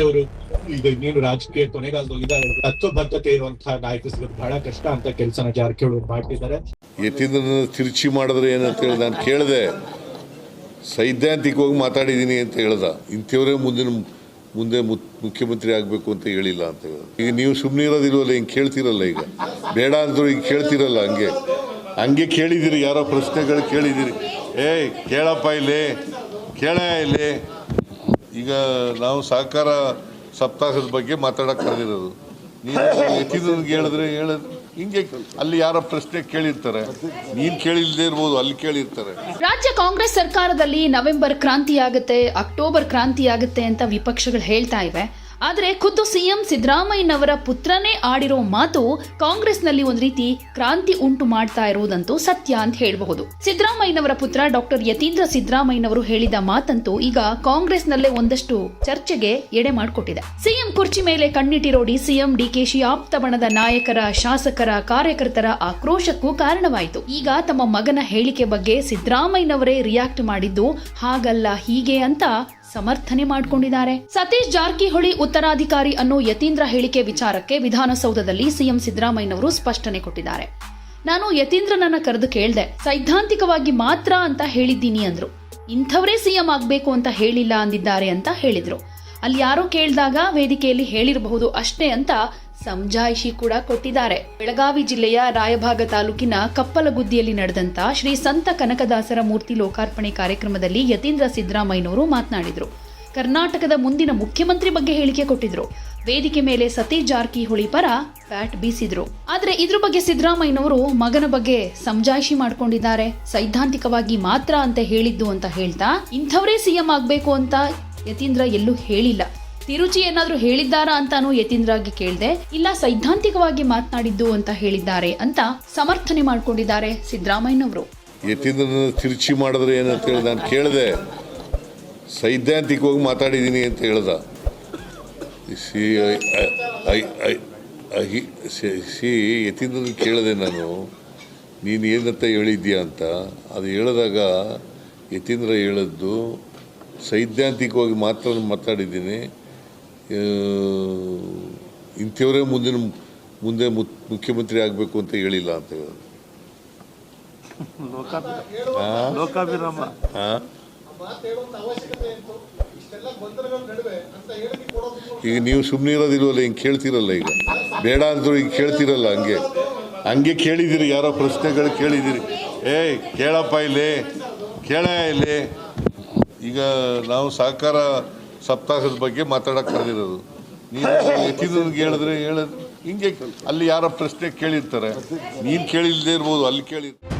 ಅವರು ಈಗ ಇನ್ನೇನು ರಾಜಕೀಯ ಕೊನೆಗಾಲದಲ್ಲಿ ತತ್ವಬದ್ಧತೆ ಇರುವಂತಹ ನಾಯಕ ಸಿಗೋದು ಬಹಳ ಕಷ್ಟ ಅಂತ ಕೆಲಸನ ಜಾರಕಿಹೊಳಿ ಮಾಡ್ತಿದ್ದಾರೆ. ಯತೀಂದ್ರನ ತಿರುಚಿ ಮಾಡಿದ್ರೆ ಏನಂತ ಹೇಳಿ ನಾನು ಕೇಳಿದೆ. ಸೈದ್ಧಾಂತಿಕವಾಗಿ ಮಾತಾಡಿದ್ದೀನಿ ಅಂತ ಹೇಳ್ದ. ಇಂಥವರೇ ಮುಂದಿನ ಮುಂದೆ ಮುತ್- ಮುಖ್ಯಮಂತ್ರಿ ಆಗಬೇಕು ಅಂತ ಹೇಳಿಲ್ಲ ಅಂತ ಹೇಳಿದ. ಈಗ ನೀವು ಸುಮ್ಮನೆ ಇರೋದಿಲ್ವಲ್ಲ, ಹಿಂಗೆ ಕೇಳ್ತಿರಲ್ಲ ಈಗ. ಬೇಡ ಅಂದರು ಈಗ ಕೇಳ್ತಿರಲ್ಲ ಹಂಗೆ. ಹಂಗೆ ಕೇಳಿದಿರಿ ಯಾರೋ ಪ್ರಶ್ನೆಗಳು ಕೇಳಿದಿರಿ ಏಯ್, ಕೇಳಪ್ಪ ಇಲ್ಲಿ. ಕೇಳ ಇಲ್ಲಿ. ಈಗ ನಾವು ಸಹಕಾರ ಸಪ್ತಾಹದ ಬಗ್ಗೆ ಮಾತಾಡಕ್ಕೆ ಕರೆದಿರೋದು. ನೀನು ಎತ್ತಿದ್ರಿಗೆ ಹೇಳಿದ್ರೆ ಹೇಳಿದ್ರೆ ಹಿಂಗೆ ಅಲ್ಲಿ ಯಾರೋ ಪ್ರಶ್ನೆ ಕೇಳಿರ್ತಾರೆ. ನೀನು ಕೇಳಿಲ್ದೇ ಇರ್ಬೋದು, ಅಲ್ಲಿ ಕೇಳಿರ್ತಾರೆ. ರಾಜ್ಯ ಕಾಂಗ್ರೆಸ್ ಸರ್ಕಾರದಲ್ಲಿ ನವೆಂಬರ್ ಕ್ರಾಂತಿ ಆಗುತ್ತೆ ಅಕ್ಟೋಬರ್ ಕ್ರಾಂತಿ ಆಗುತ್ತೆ ಅಂತ ವಿಪಕ್ಷಗಳು ಹೇಳ್ತಾ ಇವೆ. ಆದರೆ ಖುದ್ದು ಸಿಎಂ ಸಿದ್ದರಾಮಯ್ಯನವರ ಪುತ್ರನೇ ಆಡಿರೋ ಮಾತು ಕಾಂಗ್ರೆಸ್ನಲ್ಲಿ ಒಂದು ರೀತಿ ಕ್ರಾಂತಿ ಉಂಟು ಮಾಡ್ತಾ ಇರುವುದಂತೂ ಸತ್ಯ ಅಂತ ಹೇಳಬಹುದು. ಸಿದ್ದರಾಮಯ್ಯನವರ ಪುತ್ರ ಡಾಕ್ಟರ್ ಯತೀಂದ್ರ ಸಿದ್ದರಾಮಯ್ಯನವರು ಹೇಳಿದ ಮಾತಂತೂ ಈಗ ಕಾಂಗ್ರೆಸ್ನಲ್ಲೇ ಒಂದಷ್ಟು ಚರ್ಚೆಗೆ ಎಡೆ ಮಾಡಿಕೊಟ್ಟಿದೆ. ಸಿಎಂ ಕುರ್ಚಿ ಮೇಲೆ ಕಣ್ಣಿಟ್ಟಿರೋ ಡಿಸಿಎಂ ಡಿಕೆಶಿ ಆಪ್ತ ಬಣದ ನಾಯಕರ, ಶಾಸಕರ, ಕಾರ್ಯಕರ್ತರ ಆಕ್ರೋಶಕ್ಕೂ ಕಾರಣವಾಯಿತು. ಈಗ ತಮ್ಮ ಮಗನ ಹೇಳಿಕೆ ಬಗ್ಗೆ ಸಿದ್ದರಾಮಯ್ಯನವರೇ ರಿಯಾಕ್ಟ್ ಮಾಡಿದ್ದು ಹಾಗಲ್ಲ ಹೀಗೆ ಅಂತ ಸಮರ್ಥನೆ ಮಾಡಿಕೊಂಡಿದ್ದಾರೆ. ಸತೀಶ್ ಜಾರಕಿಹೊಳಿ ಉತ್ತರಾಧಿಕಾರಿ ಅನ್ನೋ ಯತೀಂದ್ರ ಹೇಳಿಕೆ ವಿಚಾರಕ್ಕೆ ವಿಧಾನಸೌಧದಲ್ಲಿ ಸಿಎಂ ಸಿದ್ದರಾಮಯ್ಯನವರು ಸ್ಪಷ್ಟನೆ ಕೊಟ್ಟಿದ್ದಾರೆ. ನಾನು ಯತೀಂದ್ರನನ್ನ ಕರೆದು ಕೇಳ್ದೆ, ಸೈದ್ಧಾಂತಿಕವಾಗಿ ಮಾತ್ರ ಅಂತ ಹೇಳಿದ್ದೀನಿ ಅಂದ್ರು. ಇಂಥವರೇ ಸಿಎಂ ಆಗ್ಬೇಕು ಅಂತ ಹೇಳಿಲ್ಲ ಅಂದಿದ್ದಾರೆ ಅಂತ ಹೇಳಿದ್ರು. ಅಲ್ಲಿ ಯಾರೋ ಕೇಳಿದಾಗ ವೇದಿಕೆಯಲ್ಲಿ ಹೇಳಿರಬಹುದು ಅಷ್ಟೇ ಅಂತ ಸಮಜಾಯಿಷಿ ಕೂಡ ಕೊಟ್ಟಿದ್ದಾರೆ. ಬೆಳಗಾವಿ ಜಿಲ್ಲೆಯ ರಾಯಭಾಗ ತಾಲೂಕಿನ ಕಪ್ಪಲಗುದ್ದಿಯಲ್ಲಿ ನಡೆದಂತ ಶ್ರೀ ಸಂತ ಕನಕದಾಸರ ಮೂರ್ತಿ ಲೋಕಾರ್ಪಣೆ ಕಾರ್ಯಕ್ರಮದಲ್ಲಿ ಯತೀಂದ್ರ ಸಿದ್ದರಾಮಯ್ಯನವರು ಮಾತನಾಡಿದ್ರು. ಕರ್ನಾಟಕದ ಮುಂದಿನ ಮುಖ್ಯಮಂತ್ರಿ ಬಗ್ಗೆ ಹೇಳಿಕೆ ಕೊಟ್ಟಿದ್ರು. ವೇದಿಕೆ ಮೇಲೆ ಸತೀಶ್ ಜಾರಕಿಹೊಳಿ ಪರ ಬ್ಯಾಟ್ ಬೀಸಿದ್ರು. ಆದ್ರೆ ಇದ್ರ ಬಗ್ಗೆ ಸಿದ್ದರಾಮಯ್ಯನವರು ಮಗನ ಬಗ್ಗೆ ಸಮಜಾಯಿಷಿ ಮಾಡ್ಕೊಂಡಿದ್ದಾರೆ. ಸೈದ್ಧಾಂತಿಕವಾಗಿ ಮಾತ್ರ ಅಂತ ಹೇಳಿದ್ದು ಅಂತ ಹೇಳ್ತಾ, ಇಂಥವರೇ ಸಿಎಂ ಆಗ್ಬೇಕು ಅಂತ ಯತೀಂದ್ರ ಎಲ್ಲೂ ಹೇಳಿಲ್ಲ. ತಿರುಚಿ ಏನಾದರೂ ಹೇಳಿದ್ದಾರಾ ಅಂತಾನು ಯತೀಂದ್ರಗೆ ಕೇಳ್ದೆ, ಇಲ್ಲ ಸೈದ್ಧಾಂತಿಕವಾಗಿ ಮಾತನಾಡಿದ್ದು ಅಂತ ಹೇಳಿದ್ದಾರೆ ಅಂತ ಸಮರ್ಥನೆ ಮಾಡ್ಕೊಂಡಿದ್ದಾರೆ ಸಿದ್ದರಾಮಯ್ಯನವರು. ಯತೀಂದ್ರ ತಿರುಚಿ ಮಾಡಿದ್ರೆ ಏನಂತ ನಾನು ಕೇಳಿದೆ. ಸೈದ್ಧಾಂತಿಕವಾಗಿ ಮಾತಾಡಿದ್ದೀನಿ ಅಂತ ಹೇಳ್ದ. ಸಿ ಐ- ಸಿ- ಯತೀಂದ್ರನ ಕೇಳಿದೆ ನಾನು ನೀನು ಏನಂತ ಹೇಳಿದ್ಯಾ ಅಂತ. ಅದು ಹೇಳಿದಾಗ ಯತೀಂದ್ರ ಹೇಳಿದ್ದು ಸೈದ್ಧಾಂತಿಕವಾಗಿ ಮಾತ್ರ ಮಾತಾಡಿದ್ದೀನಿ. ಇಂಥವರೇ ಮುಂದಿನ ಮುಂದೆ ಮುತ್- ಮುಖ್ಯಮಂತ್ರಿ ಆಗಬೇಕು ಅಂತ ಹೇಳಿಲ್ಲ ಅಂತ ಹೇಳಿದ. ಲೋಕಾಭಿರಾಮ. ಆ? ಈಗ ನೀವು ಸುಮ್ಮನೆ ಇರೋದಿಲ್ವಲ್ಲ, ಹಿಂಗೆ ಕೇಳ್ತಿರಲ್ಲ ಈಗ. ಬೇಡ ಅಂದ್ರೂ ಈಗ ಕೇಳ್ತಿರಲ್ಲ ಹಂಗೆ. ಹಂಗೆ ಕೇಳಿದ್ದೀರಿ ಯಾರೋ ಪ್ರಶ್ನೆಗಳು ಕೇಳಿದ್ದೀರಿ ಏಯ್, ಕೇಳಪ್ಪ ಇಲ್ಲಿ. ಕೇಳ ಇಲ್ಲಿ. ಈಗ ನಾವು ಸಹಕಾರ ಸಪ್ತಾಹದ ಬಗ್ಗೆ ಮಾತಾಡಕ್ಕೆ ಕರೆದಿರೋದು. ನೀನು ಎತ್ತಿದ್ರಿಗೆ ಹೇಳಿದ್ರೆ ಹೇಳಿದ್ರೆ ಹಿಂಗೆ ಅಲ್ಲಿ ಯಾರೋ ಪ್ರಶ್ನೆ ಕೇಳಿರ್ತಾರೆ. ನೀನು ಕೇಳಿಲ್ಲದೆ ಇರ್ಬೋದು, ಅಲ್ಲಿ ಕೇಳಿರ್ತಾರೆ